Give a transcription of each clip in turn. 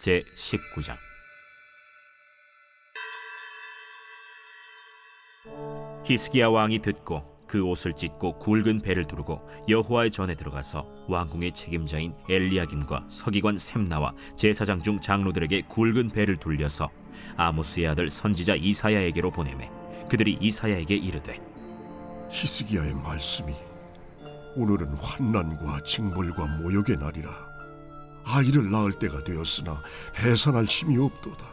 제 19장. 히스기야 왕이 듣고 그 옷을 찢고 굵은 배를 두르고 여호와의 전에 들어가서 왕궁의 책임자인 엘리야김과 서기관 셈나와 제사장 중 장로들에게 굵은 배를 둘려서 아모스의 아들 선지자 이사야에게로 보내매 그들이 이사야에게 이르되 히스기야의 말씀이 오늘은 환난과 징벌과 모욕의 날이라 아이를 낳을 때가 되었으나 해산할 힘이 없도다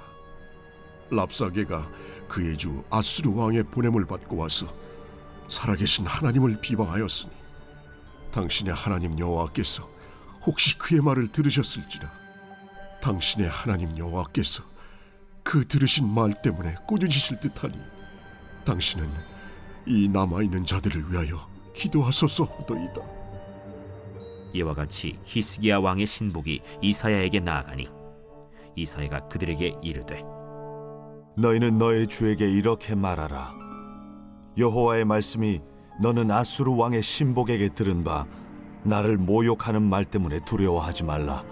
랍사게가 그의 주 아수르 왕의 보냄을 받고 와서 살아계신 하나님을 비방하였으니 당신의 하나님 여호와께서 혹시 그의 말을 들으셨을지라 당신의 하나님 여호와께서 그 들으신 말 때문에 꾸짖으실 듯하니 당신은 이 남아 있는 자들을 위하여 기도하소서 하더이다. 이와 같이 히스기야 왕의 신복이 이사야에게 나아가니 이사야가 그들에게 이르되 너희는 너의 주에게 이렇게 말하라. 여호와의 말씀이 너는 아수르 왕의 신복에게 들은 바 나를 모욕하는 말 때문에 두려워하지 말라.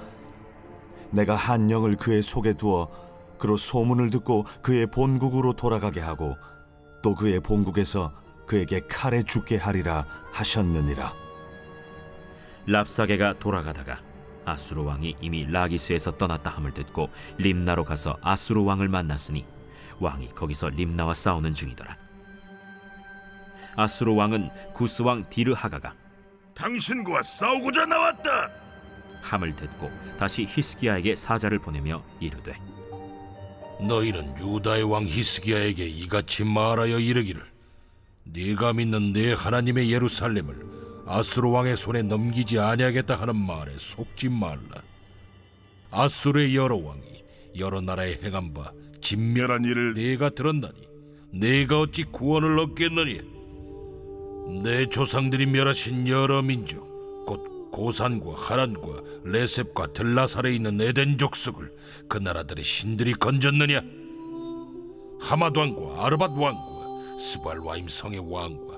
내가 한 영을 그의 속에 두어 그로 소문을 듣고 그의 본국으로 돌아가게 하고 또 그의 본국에서 그에게 칼에 죽게 하리라 하셨느니라. 랍사게가 돌아가다가 아수르 왕이 이미 라기스에서 떠났다 함을 듣고 림나로 가서 아수르 왕을 만났으니 왕이 거기서 림나와 싸우는 중이더라. 아수르 왕은 구스 왕 디르하가가 당신과 싸우고자 나왔다. 함을 듣고 다시 히스기야에게 사자를 보내며 이르되 너희는 유다의 왕 히스기야에게 이같이 말하여 이르기를 네가 믿는 내 하나님의 예루살렘을 아수르 왕의 손에 넘기지 아니하겠다 하는 말에 속지 말라. 아수르의 여러 왕이 여러 나라에 행한 바 진멸한 일을 네가 들었나니 네가 어찌 구원을 얻겠느냐? 내 조상들이 멸하신 여러 민족 곧 고산과 하란과 레셉과 들라살에 있는 에덴 족속을 그 나라들의 신들이 건졌느냐? 하마드 왕과 아르밧 왕과 스발 와임 성의 왕과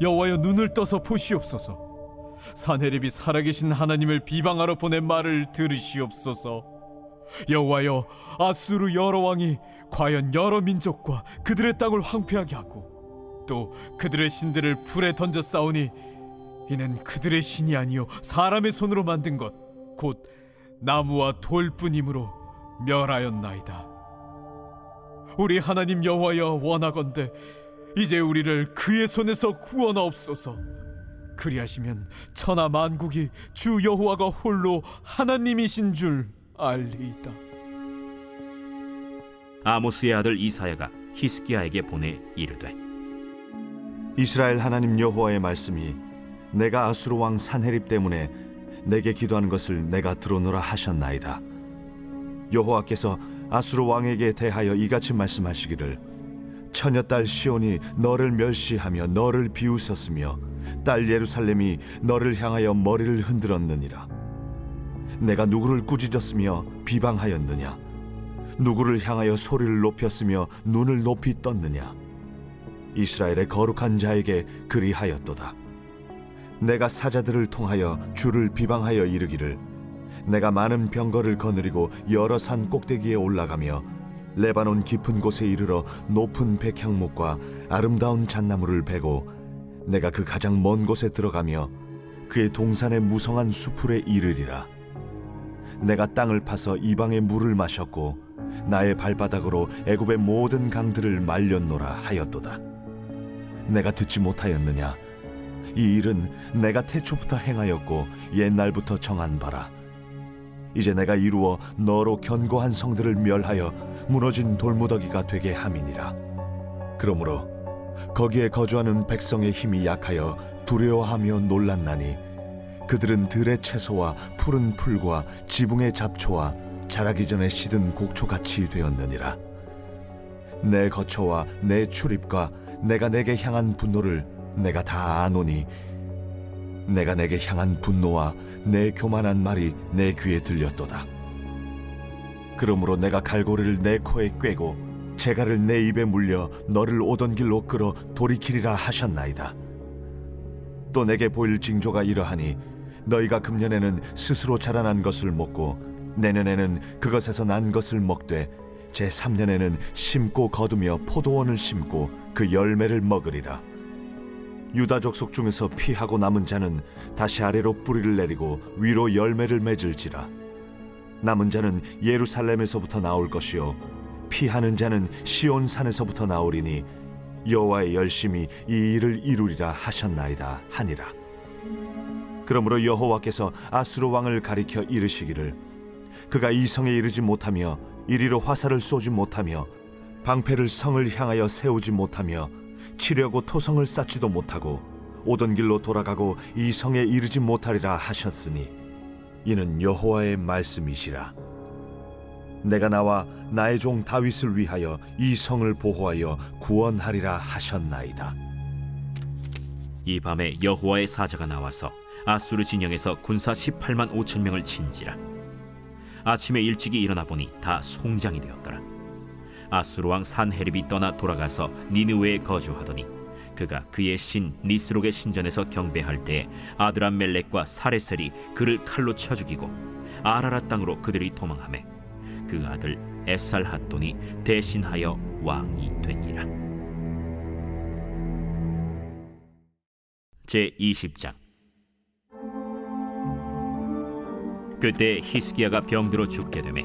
여호와여 눈을 떠서 보시옵소서 사내립이 살아계신 하나님을 비방하러 보낸 말을 들으시옵소서 여호와여 아수르 여러 왕이 과연 여러 민족과 그들의 땅을 황폐하게 하고 또 그들의 신들을 불에 던져 싸우니 이는 그들의 신이 아니요 사람의 손으로 만든 것 곧 나무와 돌뿐이므로 멸하였나이다. 우리 하나님 여호와여 원하건대 이제 우리를 그의 손에서 구원하옵소서. 그리하시면 천하 만국이 주 여호와가 홀로 하나님이신 줄 알리이다. 아모스의 아들 이사야가 히스기야에게 보내 이르되 이스라엘 하나님 여호와의 말씀이 내가 아수르 왕 산헤립 때문에 내게 기도하는 것을 내가 들어노라 하셨나이다. 여호와께서 아수르 왕에게 대하여 이같이 말씀하시기를 처녀딸 시온이 너를 멸시하며 너를 비웃었으며 딸 예루살렘이 너를 향하여 머리를 흔들었느니라. 내가 누구를 꾸짖었으며 비방하였느냐? 누구를 향하여 소리를 높였으며 눈을 높이 떴느냐? 이스라엘의 거룩한 자에게 그리하였도다. 내가 사자들을 통하여 주를 비방하여 이르기를 내가 많은 병거를 거느리고 여러 산 꼭대기에 올라가며 레바논 깊은 곳에 이르러 높은 백향목과 아름다운 잣나무를 베고 내가 그 가장 먼 곳에 들어가며 그의 동산의 무성한 수풀에 이르리라. 내가 땅을 파서 이방의 물을 마셨고 나의 발바닥으로 애굽의 모든 강들을 말렸노라 하였도다. 내가 듣지 못하였느냐? 이 일은 내가 태초부터 행하였고 옛날부터 정한 바라. 이제 내가 이루어 너로 견고한 성들을 멸하여 무너진 돌무더기가 되게 함이니라. 그러므로 거기에 거주하는 백성의 힘이 약하여 두려워하며 놀랐나니 그들은 들의 채소와 푸른 풀과 지붕의 잡초와 자라기 전에 시든 곡초같이 되었느니라 내 거처와 내 출입과 내가 내게 향한 분노를 내가 다 아노니 내가 내게 향한 분노와 내 교만한 말이 내 귀에 들렸도다. 그러므로 내가 갈고리를 내 코에 꿰고 재갈을 내 입에 물려 너를 오던 길로 끌어 돌이키리라 하셨나이다. 또 내게 보일 징조가 이러하니 너희가 금년에는 스스로 자라난 것을 먹고 내년에는 그것에서 난 것을 먹되 제 3년에는 심고 거두며 포도원을 심고 그 열매를 먹으리라 유다 족속 중에서 피하고 남은 자는 다시 아래로 뿌리를 내리고 위로 열매를 맺을지라. 남은 자는 예루살렘에서부터 나올 것이요 피하는 자는 시온 산에서부터 나오리니 여호와의 열심히 이 일을 이루리라 하셨나이다 하니라. 그러므로 여호와께서 아수르 왕을 가리켜 이르시기를 그가 이 성에 이르지 못하며 이리로 화살을 쏘지 못하며 방패를 성을 향하여 세우지 못하며 치려고 토성을 쌓지도 못하고 오던 길로 돌아가고 이 성에 이르지 못하리라 하셨으니 이는 여호와의 말씀이시라. 내가 나와 나의 종 다윗을 위하여 이 성을 보호하여 구원하리라 하셨나이다. 이 밤에 여호와의 사자가 나와서 아수르 진영에서 군사 18만 5천 명을 친지라. 아침에 일찍이 일어나 보니 다 송장이 되었더라 아수르 왕 산헤립이 떠나 돌아가서 니느웨에 거주하더니 그가 그의 신 니스록의 신전에서 경배할 때에 아드람 멜렉과 사레셀이 그를 칼로 쳐 죽이고 아라라 땅으로 그들이 도망하매 그 아들 에살 핫돈이 대신하여 왕이 되니라. 제 20장. 그때 히스기야가 병들어 죽게 되매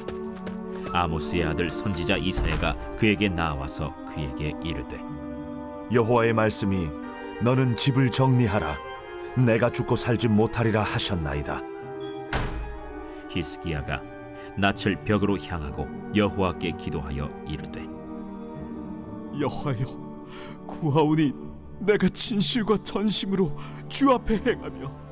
아모스의 아들 선지자 이사야가 그에게 나와서 그에게 이르되 여호와의 말씀이 너는 집을 정리하라. 내가 죽고 살지 못하리라 하셨나이다. 히스기야가 낯을 벽으로 향하고 여호와께 기도하여 이르되 여호와여 구하오니 내가 진실과 전심으로 주 앞에 행하며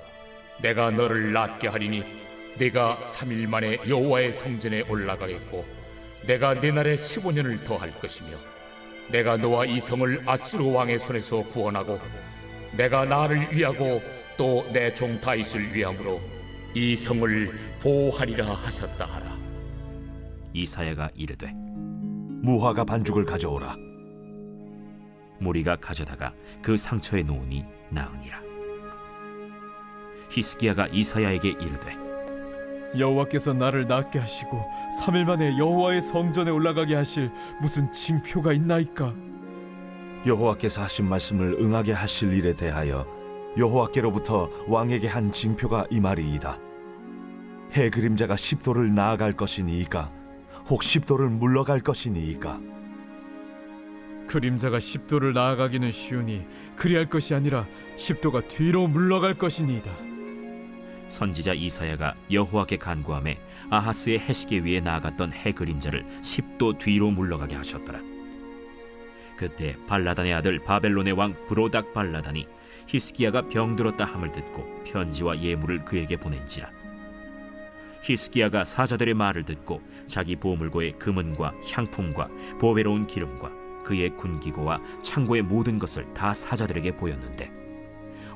내가 너를 낫게 하리니 내가 3일 만에 여호와의 성전에 올라가겠고 내가 내 날에 15년을 더할 것이며 내가 너와 이 성을 아수르 왕의 손에서 구원하고 내가 나를 위하고 또 내 종 다윗을 위함으로 이 성을 보호하리라 하셨다 하라. 이사야가 이르되 무화과 반죽을 가져오라 무리가 가져다가 그 상처에 놓으니 나으니라 히스기야가 이사야에게 이르되 여호와께서 나를 낫게 하시고 3일 만에 여호와의 성전에 올라가게 하실 무슨 징표가 있나이까? 여호와께서 하신 말씀을 응하게 하실 일에 대하여 여호와께로부터 왕에게 한 징표가 이 말이이다. 해 그림자가 십도를 나아갈 것이니이까 혹 십도를 물러갈 것이니이까. 그림자가 10도를 나아가기는 쉬우니 그리할 것이 아니라 10도가 뒤로 물러갈 것이니이다 선지자 이사야가 여호와께 간구함에 아하스의 해시계 위에 나아갔던 해 그림자를 10도 뒤로 물러가게 하셨더라. 그때 발라단의 아들 바벨론의 왕 브로닥 발라단이 히스기야가 병들었다 함을 듣고 편지와 예물을 그에게 보낸지라. 히스기야가 사자들의 말을 듣고 자기 보물고의 금은과 향품과 보배로운 기름과 그의 군기고와 창고의 모든 것을 다 사자들에게 보였는데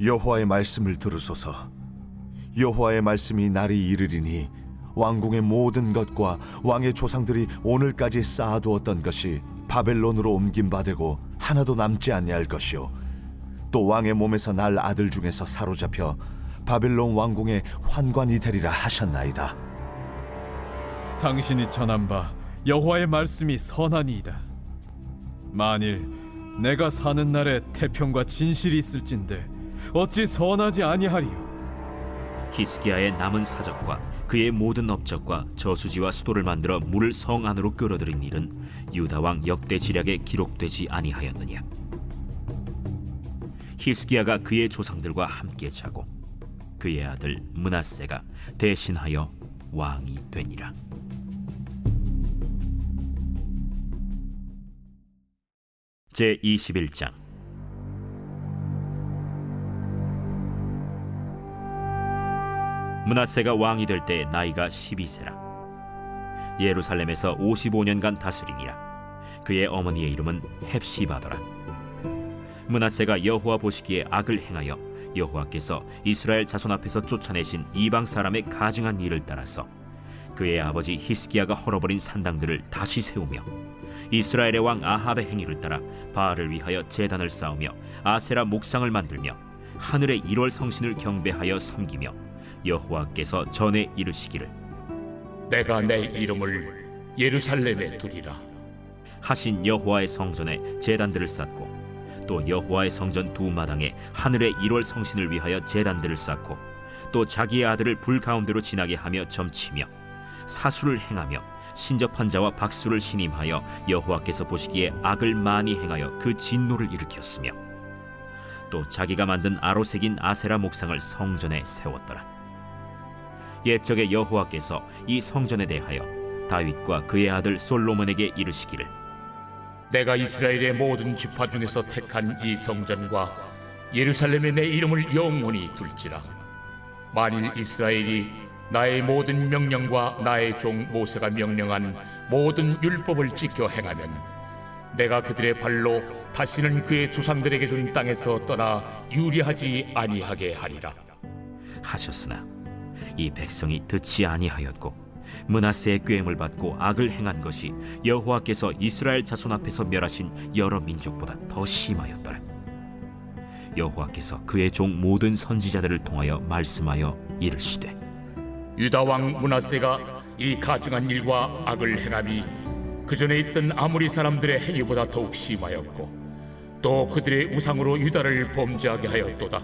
여호와의 말씀을 들으소서. 여호와의 말씀이 날이 이르리니 왕궁의 모든 것과 왕의 조상들이 오늘까지 쌓아두었던 것이 바벨론으로 옮긴 바 되고 하나도 남지 아니할 것이요. 또 왕의 몸에서 날 아들 중에서 사로잡혀 바벨론 왕궁의 환관이 되리라 하셨나이다. 당신이 전한 바 여호와의 말씀이 선하니이다. 만일 내가 사는 날에 태평과 진실이 있을진데 어찌 선하지 아니하리요? 히스기야의 남은 사적과 그의 모든 업적과 저수지와 수도를 만들어 물을 성 안으로 끌어들인 일은 유다 왕 역대 지략에 기록되지 아니하였느냐? 히스기야가 그의 조상들과 함께 자고 그의 아들 문하세가 대신하여 왕이 되니라. 제 21장 문하세가 왕이 될 때 나이가 12세라. 예루살렘에서 55년간 다스리니라. 그의 어머니의 이름은 헵시바더라. 문하세가 여호와 보시기에 악을 행하여 여호와께서 이스라엘 자손 앞에서 쫓아내신 이방 사람의 가증한 일을 따라서 그의 아버지 히스기야가 헐어버린 산당들을 다시 세우며 이스라엘의 왕 아합의 행위를 따라 바알을 위하여 제단을 쌓으며 아세라 목상을 만들며 하늘의 일월 성신을 경배하여 섬기며 여호와께서 전에 이르시기를 내가 내 이름을 예루살렘에 두리라. 하신 여호와의 성전에 제단들을 쌓고 또 여호와의 성전 두 마당에 하늘의 일월 성신을 위하여 제단들을 쌓고 또 자기의 아들을 불 가운데로 지나게 하며 점치며 사수를 행하며 신접한 자와 박수를 신임하여 여호와께서 보시기에 악을 많이 행하여 그 진노를 일으켰으며 또 자기가 만든 아로 새긴 아세라 목상을 성전에 세웠더라 옛적에 여호와께서 이 성전에 대하여 다윗과 그의 아들 솔로몬에게 이르시기를 내가 이스라엘의 모든 지파 중에서 택한 이 성전과 예루살렘에 내 이름을 영원히 둘지라. 만일 이스라엘이 나의 모든 명령과 나의 종 모세가 명령한 모든 율법을 지켜 행하면 내가 그들의 발로 다시는 그의 조상들에게 준 땅에서 떠나 유리하지 아니하게 하리라. 하셨으나 이 백성이 듣지 아니하였고 문하세의 꾀임을 받고 악을 행한 것이 여호와께서 이스라엘 자손 앞에서 멸하신 여러 민족보다 더 심하였더라. 여호와께서 그의 종 모든 선지자들을 통하여 말씀하여 이르시되 유다 왕 문하세가 이 가증한 일과 악을 행함이 그 전에 있던 아무리 사람들의 행위보다 더욱 심하였고 또 그들의 우상으로 유다를 범죄하게 하였도다.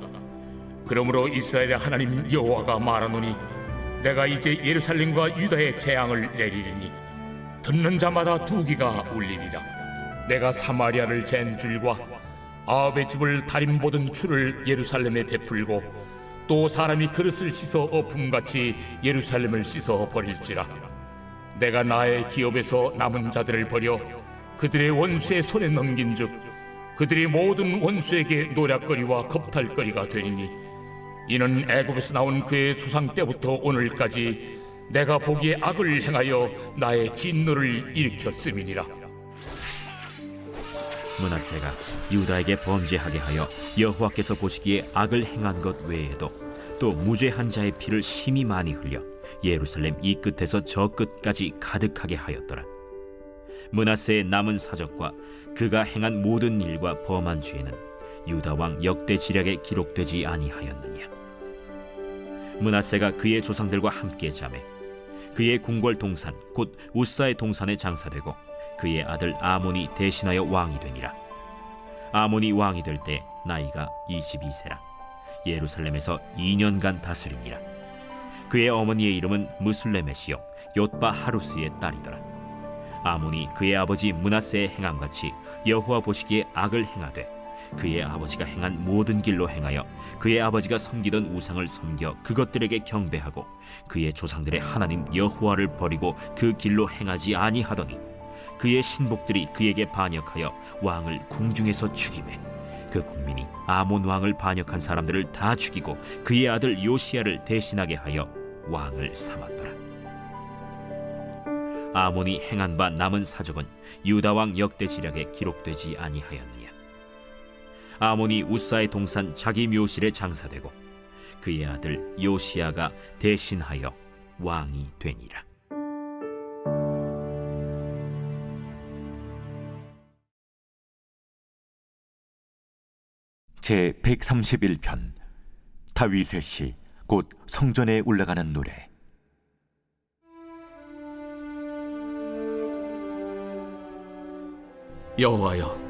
그러므로 이스라엘의 하나님 여호와가 말하노니 내가 이제 예루살렘과 유다의 재앙을 내리리니 듣는 자마다 두기가 울리리라. 내가 사마리아를 잰 줄과 아합의 집을 다림 보던 줄을 예루살렘에 베풀고 또 사람이 그릇을 씻어 어품같이 예루살렘을 씻어 버릴지라 내가 나의 기업에서 남은 자들을 버려 그들의 원수의 손에 넘긴즉 그들의 모든 원수에게 노략거리와 겁탈거리가 되리니 이는 애굽에서 나온 그의 조상 때부터 오늘까지 내가 보기에 악을 행하여 나의 진노를 일으켰음이니라 문하세가 유다에게 범죄하게 하여 여호와께서 보시기에 악을 행한 것 외에도 또 무죄한 자의 피를 심히 많이 흘려 예루살렘 이 끝에서 저 끝까지 가득하게 하였더라. 문하세의 남은 사적과 그가 행한 모든 일과 범한 죄는 유다 왕 역대 지략에 기록되지 아니하였느냐. 문하세가 그의 조상들과 함께 자매 그의 궁궐 동산 곧 우사의 동산에 장사되고 그의 아들 아몬이 대신하여 왕이 되니라. 아몬이 왕이 될 때 나이가 22세라. 예루살렘에서 2년간 다스리니라. 그의 어머니의 이름은 무술레메시요 옅바 하루스의 딸이더라. 아몬이 그의 아버지 문하세의 행함같이 여호와 보시기에 악을 행하되 그의 아버지가 행한 모든 길로 행하여 그의 아버지가 섬기던 우상을 섬겨 그것들에게 경배하고 그의 조상들의 하나님 여호와를 버리고 그 길로 행하지 아니하더니 그의 신복들이 그에게 반역하여 왕을 궁중에서 죽이매 그 국민이 아몬 왕을 반역한 사람들을 다 죽이고 그의 아들 요시야를 대신하게 하여 왕을 삼았더라. 아몬이 행한 바 남은 사적은 유다 왕 역대 지략에 기록되지 아니하였느냐. 아몬이 우사의 동산 자기 묘실에 장사되고 그의 아들 요시야가 대신하여 왕이 되니라. 제 131편 다윗의 시 곧 성전에 올라가는 노래 여호와여